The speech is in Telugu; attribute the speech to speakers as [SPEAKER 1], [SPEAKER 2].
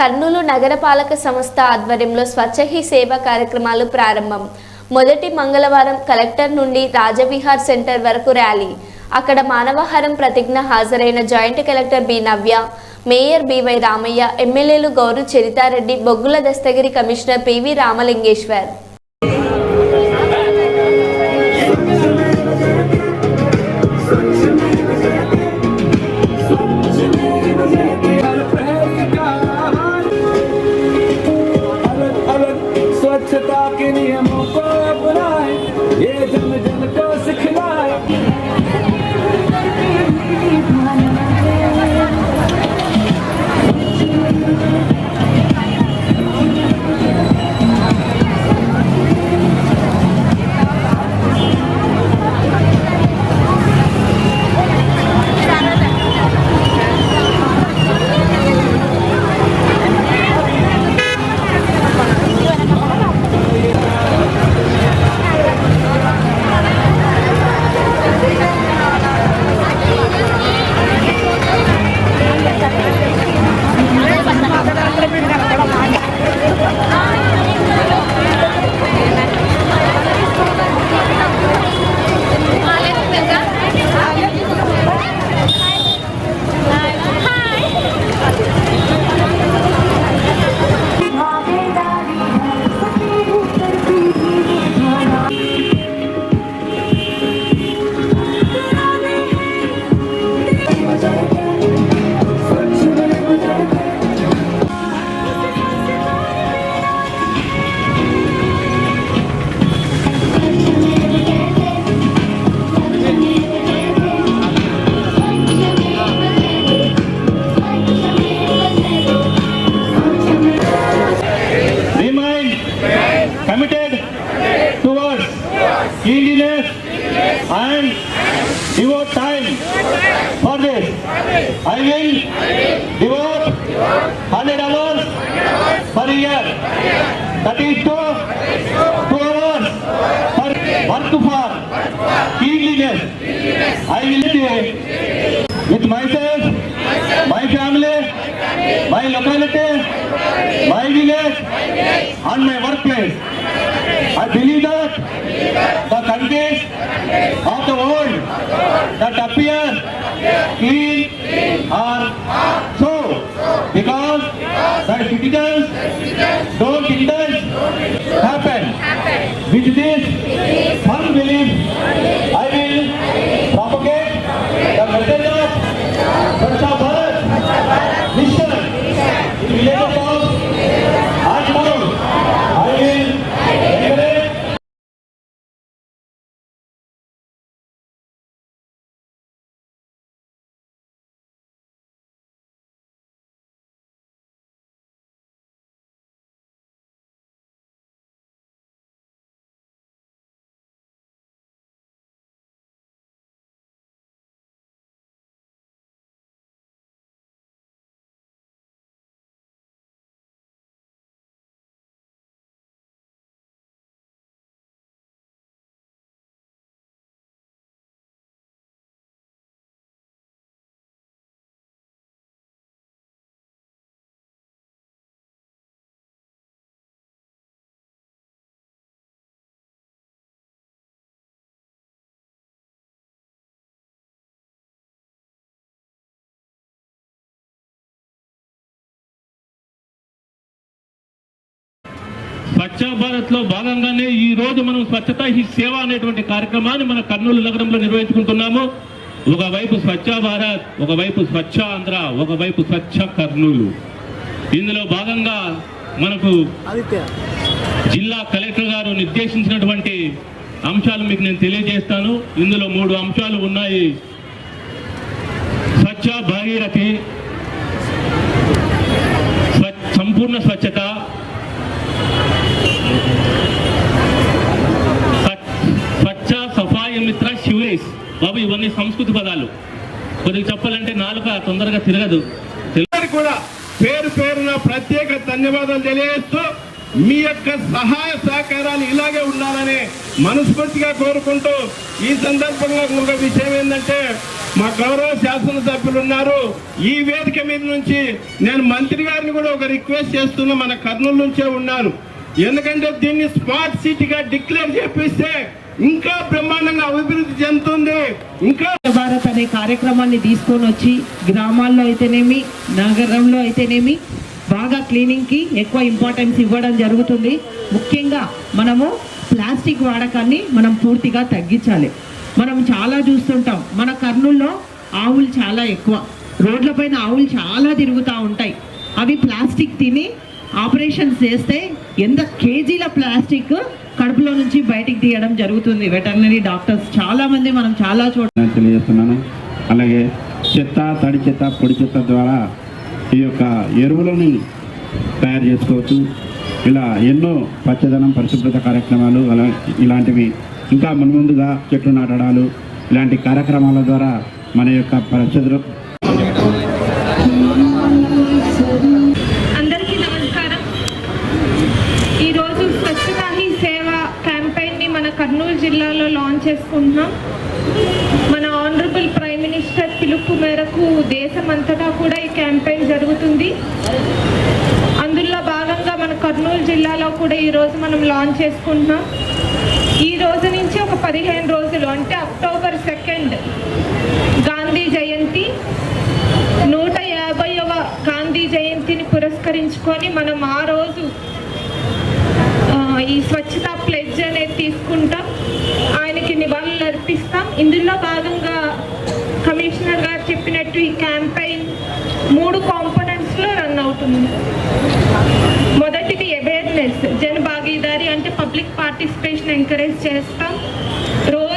[SPEAKER 1] కర్నూలు నగరపాలక సంస్థ ఆధ్వర్యంలో స్వచ్ఛహి సేవ కార్యక్రమాలు ప్రారంభం. మొదటి మంగళవారం కలెక్టర్ నుండి రాజవిహార్ సెంటర్ వరకు ర్యాలీ. అక్కడ మానవహారం ప్రతిజ్ఞ హాజరైన joint collector B Navya mayor BY Ramaiah ఎమ్మెల్యేలు Gouru Charitha Reddy Boggula Dastagiri commissioner PV Ramalingeswar.
[SPEAKER 2] Devote time for this. I will devote hundred hours per year. That is two, two hours for work for cleanliness. I will do with myself, my family, my locality, my village, and my workplace. I believe that the countries of the world that appear clean are so because the citizens don't indulge happen. With this
[SPEAKER 3] స్వచ్ఛ భారత్లో భాగంగానే ఈ రోజు మనం స్వచ్ఛత హీ సేవ అనేటువంటి కార్యక్రమాన్ని మన కర్నూలు నగరంలో నిర్వహించుకుంటున్నాము. ఒకవైపు స్వచ్ఛ భారత్ ఒకవైపు స్వచ్ఛ ఆంధ్ర ఒకవైపు స్వచ్ఛ కర్నూలు. ఇందులో భాగంగా మనకు జిల్లా కలెక్టర్ గారు నిర్దేశించినటువంటి అంశాలు మీకు నేను తెలియజేస్తాను. ఇందులో మూడు అంశాలు ఉన్నాయి. స్వచ్ఛ భాగీరథి సంపూర్ణ స్వచ్ఛత కొన్ని సంస్కృతి పదాలు. కొద్దిగా చెప్పాలంటే నాలుక తొందరగా తిరగదు.
[SPEAKER 4] కూడా పేరు పేరున ప్రత్యేక ధన్యవాదాలు తెలియజేస్తూ మీ యొక్క సహాయ సహకారాలు ఇలాగే ఉండాలని మనస్ఫూర్తిగా కోరుకుంటూ ఈ సందర్భంగా ఒక విషయం ఏంటంటే మా గౌరవ శాసనసభ్యులు ఉన్నారు. ఈ వేదిక మీద నుంచి నేను మంత్రి గారిని కూడా ఒక రిక్వెస్ట్ చేస్తున్నా మన కర్నూలు నుంచే ఉన్నారు. ఎందుకంటే దీన్ని స్మార్ట్ సిటీగా డిక్లేర్ చేపిస్తే ఇంకా బ్రహ్మాండంగా అభివృద్ధి చెందుతుంది. ఇంకా
[SPEAKER 5] భారత్ అనే కార్యక్రమాన్ని తీసుకొని వచ్చి గ్రామాల్లో అయితేనేమి నగరంలో అయితేనేమి బాగా క్లీనింగ్కి ఎక్కువ ఇంపార్టెన్స్ ఇవ్వడం జరుగుతుంది. ముఖ్యంగా మనము ప్లాస్టిక్ వాడకాన్ని మనం పూర్తిగా తగ్గించాలి. మనం చాలా చూస్తుంటాం మన కర్నూల్లో ఆవులు చాలా ఎక్కువ. రోడ్లపైన ఆవులు చాలా తిరుగుతూ ఉంటాయి. అవి ప్లాస్టిక్ తిని ఆపరేషన్స్ చేస్తే ఎంత కేజీల ప్లాస్టిక్ కడుపులో నుంచి బయటికి తీయడం జరుగుతుంది. వెటర్నరీ డాక్టర్స్ చాలా మంది మనం చాలా చోట్ల
[SPEAKER 6] తెలియజేస్తున్నాను. అలాగే చెత్త తడి చెత్త పొడి చెత్త ద్వారా ఈ యొక్క ఎరువులను తయారు చేసుకోవచ్చు. ఇలా ఎన్నో పచ్చదనం పరిశుభ్రత కార్యక్రమాలు అలా ఇలాంటివి ఇంకా మున్ముందుగా చెట్లు నాటడాలు ఇలాంటి కార్యక్రమాల ద్వారా మన యొక్క పరిశుభ్ర
[SPEAKER 7] జిల్లాలో లాంచ్ చేసుకుంటున్నాం. మన ఆనరబుల్ ప్రైమ్ మినిస్టర్ పిలుపు మేరకు దేశమంతటా కూడా ఈ క్యాంపెయిన్ జరుగుతుంది. అందులో భాగంగా మన కర్నూలు జిల్లాలో కూడా ఈరోజు మనం లాంచ్ చేసుకుంటున్నాం. ఈ రోజు నుంచి ఒక పదిహేను రోజులు అంటే అక్టోబర్ సెకండ్ గాంధీ జయంతి నూట యాభైవ గాంధీ జయంతిని పురస్కరించుకొని మనం ఆ రోజు ఈ స్వచ్ఛతా ప్లెడ్జ్ అనేది తీసుకుంటాం. ఆయనకి నివాళులు అర్పిస్తాం. ఇందులో భాగంగా కమిషనర్ గారు చెప్పినట్టు ఈ క్యాంపెయిన్ మూడు కాంపోనెంట్స్లో రన్ అవుతుంది. మొదటిది అవేర్నెస్. జన భాగీదారి అంటే పబ్లిక్ పార్టిసిపేషన్ ఎంకరేజ్ చేస్తాం. రోజు